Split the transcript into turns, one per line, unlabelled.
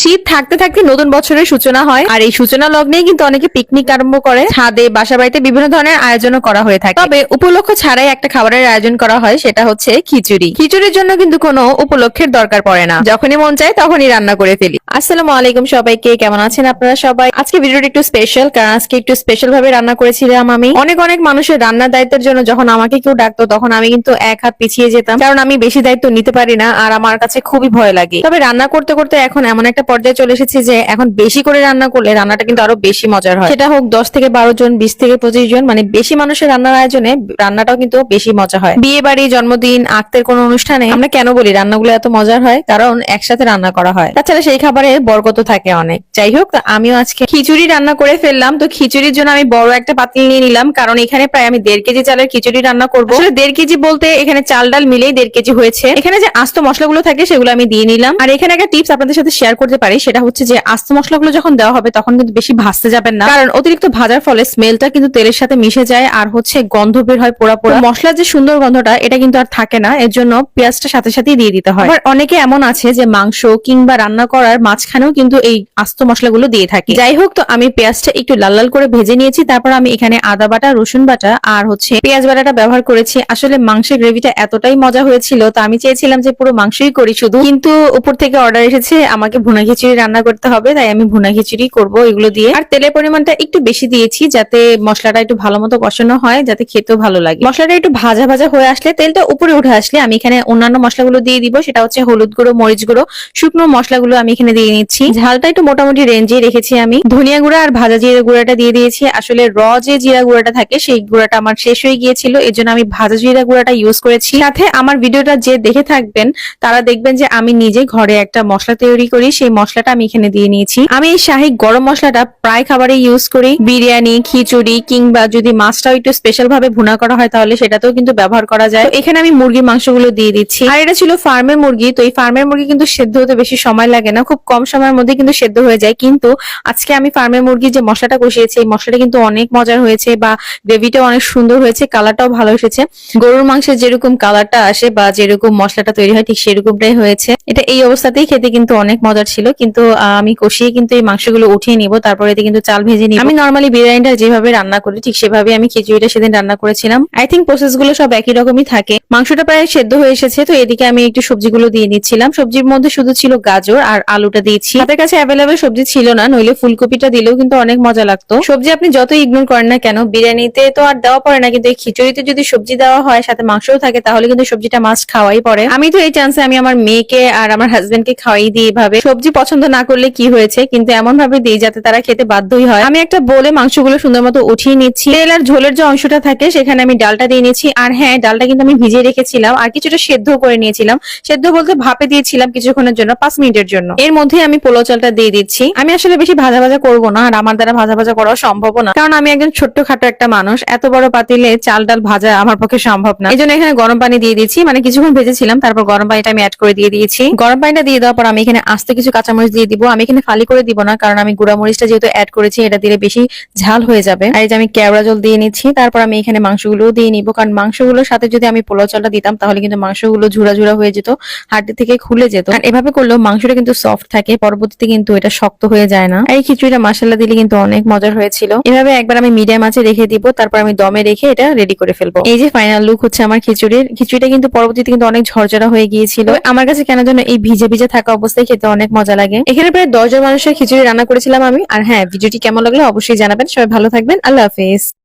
শীত থাকতে থাকতে নতুন বছরের সূচনা হয়। আর এই সূচনা লগ্নেই কিন্তু অনেকে পিকনিক আরম্ভ করে। ছাদে বাসা বাড়িতে বিভিন্ন ধরনের আয়োজনও করা হয়ে থাকে। তবে উপলক্ষ ছাড়াই একটা খাবারের আয়োজন করা হয়, সেটা হচ্ছে খিচুড়ি। খিচুড়ির জন্য কিন্তু কোনো উপলক্ষের দরকার পড়ে না। যখনই মন চায় তখনই রান্না করে ফেলি। আসসালামু আলাইকুম সবাইকে, কেমন আছেন আপনারা সবাই? আজকে ভিডিওটা একটু স্পেশাল কারণ আজকে একটু স্পেশাল ভাবে রান্না করেছিলাম আমি। অনেক অনেক মানুষের রান্নার দায়িত্বের জন্য যখন আমাকে কেউ ডাকতো, তখন আমি কিন্তু এক হাত পিছিয়ে যেতাম। কারণ আমি বেশি দায়িত্ব নিতে পারি না, আর আমার কাছে খুবই ভয় লাগে। তবে রান্না করতে করতে এখন এমন একটা পর্যায়ে চলে এসেছি যে এখন বেশি করে রান্না করলে রান্নাটা কিন্তু আরও বেশি মজার হয়। সেটা হোক দশ থেকে বারো জন বিশ থেকে পঁচিশ জন মানে বেশি মানুষের রান্নার আয়োজনে রান্নাটাও কিন্তু বেশি মজা হয়। বিয়ে বাড়ি জন্মদিন আক্তের কোনো অনুষ্ঠানে আমরা কেন বলি রান্নাগুলো এত মজার হয়? কারণ একসাথে রান্না করা হয়। তাছাড়া সেই খাবারে বরকত থাকে অনেক। যাই হোক আমিও আজকে খিচুড়ি রান্না করে ফেললাম। তো খিচুড়ির জন্য আমি বড় একটা পাতিল নিয়ে নিলাম। কারণ এখানে প্রায় আমি দেড় কেজি চালের খিচুড়ি রান্না করব। দেড় কেজি বলতে এখানে চাল ডাল মিলেই দেড় কেজি হয়েছে। এখানে যে আস্ত মশলাগুলো থাকে সেগুলো আমি দিয়ে নিলাম। আর এখানে একটা টিপস আপনাদের সাথে শেয়ার করতে পারি সেটা হচ্ছে যে আস্ত মশলাগুলো যখন দেওয়া হবে তখন কিন্তু বেশি ভাজতে যাবেন না। কারণ অতিরিক্ত ভাজার ফলে স্মেলটা কিন্তু তেলের সাথে মিশে যায় আর হচ্ছে গন্ধ বের হয় পোড়া পোড়া। মশলার যে সুন্দর গন্ধটা এটা কিন্তু আর থাকে না, এর জন্য পেঁয়াজটা সাথে সাথেই দিয়ে দিতে হয়। আবার অনেকে এমন আছে যে মাংস কিংবা রান্না করার মাঝখানেও কিন্তু এই আস্ত মশলাগুলো দিয়ে থাকে। যাই হোক, তো আমি পেঁয়াজটা একটু লাল লাল করে ভেজে নিয়েছি, তারপর আমি এখানে আদা বাটা, রসুন বাটা আর হচ্ছে পেঁয়াজ বাটাটা ব্যবহার করেছি। আসলে মাংসের গ্রেভিটা এতটাই মজা হয়েছিল, তো আমি চেয়েছিলাম যে পুরো মাংসই করি শুধু। কিন্তু উপর থেকে অর্ডার এসেছে, আমাকে ভুনা খিচুড়ি রান্না করতে হবে, তাই আমি ভুনা খিচুড়ি করব এগুলো দিয়ে। আর তেলের পরিমাণটা একটু বেশি দিয়েছি যাতে মশলাটা একটু ভালো মতো কষানো হয়, যাতে খেতেও ভালো লাগে। মশলাটা একটু ভাজা ভাজা হয়ে আসলে তেলটা উপরে উঠে আসলে আমি এখানে অন্যান্য মশলাগুলো দিয়ে দিব, সেটা হচ্ছে হলুদ গুঁড়ো, মরিচ গুঁড়ো, শুকনো মশলাগুলো আমি এখানে দিয়ে নিচ্ছি। ঝালটা একটু মোটামুটি রেঞ্জে রেখেছি আমি। ধনিয়া গুঁড়া আর ভাজা জিরা গুঁড়াটা দিয়ে দিয়েছি। আসলে র যে জিরা গুঁড়াটা থাকে, সেই গুঁড়াটা আমার শেষ হয়ে গিয়েছিল এর জন্য আমি ভাজা জিরা গুঁড়াটা ইউজ করেছি। সাথে আমার ভিডিওটা যে দেখে থাকবেন, তারা দেখবেন যে আমি নিজে ঘরে একটা মশলা তৈরি করি, সেই মশলাটা আমি এখানে দিয়ে নিয়েছি। আমি এই শাহী গরম মশলাটা প্রায় খাবারে ইউজ করি। বিরিয়ানি, খিচুড়ি কিংবা যদি মাছটাও একটু স্পেশাল ভাবে ভুনা করা হয় তাহলে সেটাতেও কিন্তু ব্যবহার করা যায়। এখানে আমি মুরগির মাংসগুলো দিয়ে দিচ্ছি। আর এটা ছিল ফার্মের মুরগি, তো এই ফার্মের মুরগি কিন্তু সেদ্ধ হতে বেশি সময় লাগে না। খুব কম সময়ের মধ্যে কিন্তু সেদ্ধ হয়ে যায়। কিন্তু আজকে আমি ফার্মের মুরগি যে মশলাটা কষিয়েছি, এই মশলাটা কিন্তু অনেক মজার হয়েছে বা গ্রেভিটাও অনেক সুন্দর হয়েছে, কালারটাও ভালো এসেছে। গরুর মাংসের যেরকম কালারটা আসে বা যেরকম মশলাটা তৈরি হয়, ঠিক সেরকমটাই হয়েছে। এটা এই অবস্থাতেই খেতে কিন্তু অনেক মজার ছিল। কিন্তু আমি কষিয়ে কিন্তু এই মাংসগুলো উঠিয়ে নিব, তারপরে এতে কিন্তু চাল ভেজে নিব। আমি নর্মালি বিরিয়ানিটা যেভাবে রান্না করি, ঠিক সেভাবে আমি খিচুড়িটা সেদিন রান্না করেছিলাম। আই থিঙ্ক প্রসেসগুলো সব একই রকমই থাকে। মাংসটা প্রায় সেদ্ধ হয়ে এসেছে, তো এদিকে আমি একটু সবজিগুলো দিয়ে নিচ্ছিলাম। সবজির মধ্যে শুধু ছিল গাজর আর আলুটা দিয়েছি। হাতের কাছে অ্যাভেলেবেল সবজি ছিল না, নইলে ফুলকপিটা দিলেও কিন্তু অনেক মজা লাগতো। সবজি আপনি যতই ইগনোর করেন না কেন, বিরিয়ানিতে তো আর দেওয়া পড়ে না, কিন্তু এই খিচুড়িতে যদি সবজি দেওয়া হয়, সাথে মাংসও থাকে, তাহলে কিন্তু সবজিটা মাছ খাওয়াই পড়ে। আমি তো এই চান্সে আমি আমার মেয়েকে আর আমার হাজবেন্ডকে খাওয়াই দিই এভাবে। সবজি পছন্দ না করলে কি হয়েছে? কিন্তু এমন ভাবে দিই যাতে তারা খেতে বাধ্যই হয়। আমি একটা বলে মাংসগুলো সুন্দর মতো উঠিয়ে নিচ্ছি। তেল আর ঝোলের যে অংশটা থাকে, সেখানে আমি ডালটা দিয়ে নিচ্ছি। আর হ্যাঁ ডালটা কিন্তু আমি ভিজিয়ে রেখেছিলাম। আর কিছুটা সেদ্ধ করে নিয়েছিলাম। সেদ্ধ বলতে ভাপে দিয়েছিলাম কিছুক্ষণের জন্য, পাঁচ মিনিটের জন্য। এর মধ্যে আমি পোলো চালটা দিয়ে দিচ্ছি। আমি আসলে বেশি ভাজা ভাজা করব না, আর আমার দ্বারা ভাজা ভাজা করা সম্ভব না। কারণ আমি একজন ছোট্ট খাটো একটা মানুষ। এত বড় পাতিলে চাল ডাল ভাজা আমার পক্ষে সম্ভব না। এই জন্য এখানে গরম পানি দিয়ে দিচ্ছি। মানে কিছুক্ষণ ভেজেছিলাম, তারপর গরম পানিটা আমি অ্যাড করে দিয়ে দিয়েছি। গরম পানিটা দিয়ে দেওয়ার পর আমি এখানে আস্তে কিছু কাঁচামরিচ দিয়ে দিব। আমি এখানে ফালি করে দিব না, কারণ আমি গুঁড়া মরিচটা যেহেতু অ্যাড করেছি, এটা দিলে বেশি ঝাল হয়ে যাবে। আর এই যে আমি কেওড়া জল দিয়ে নিচ্ছি, তারপর আমি এখানে মাংসগুলোও দিয়ে নিব। কারণ মাংসগুলোর সাথে যদি আমি পোলাও চালটা দিতাম, তাহলে কিন্তু মাংসগুলো ঝুরা ঝুরা হয়ে যেত, হাড্ডি থেকে খুলে যেত। আর এভাবে করলেও মাংসটা কিন্তু সফট থাকে, পরবর্তীতে কিন্তু এটা শক্ত হয়ে যায় না। এই খিচুড়িটা মশলা দিলে কিন্তু অনেক মজার হয়েছিল। এভাবে একবার আমি মিডিয়াম আঁচে রেখে দিব, তারপর আমি দমে রেখে এটা রেডি করে ফেলব। এই যে ফাইনাল লুক হচ্ছে আমার খিচুড়ির। খিচুড়িটা কিন্তু পরবর্তীতে কিন্তু অনেক ঝরঝরা হয়ে গিয়েছিল। আমার কাছে কেন যেন এই ভিজে ভিজে থাকা অবস্থায় খেতে অনেক মজা লাগে। এখানে প্রায় দশজন মানুষের খিচুড়ি রান্না করেছিলাম আমি। আর হ্যাঁ ভিডিওটি কেমন লাগল অবশ্যই জানাবেন। সবাই ভালো থাকবেন। আল্লাহ হাফিজ।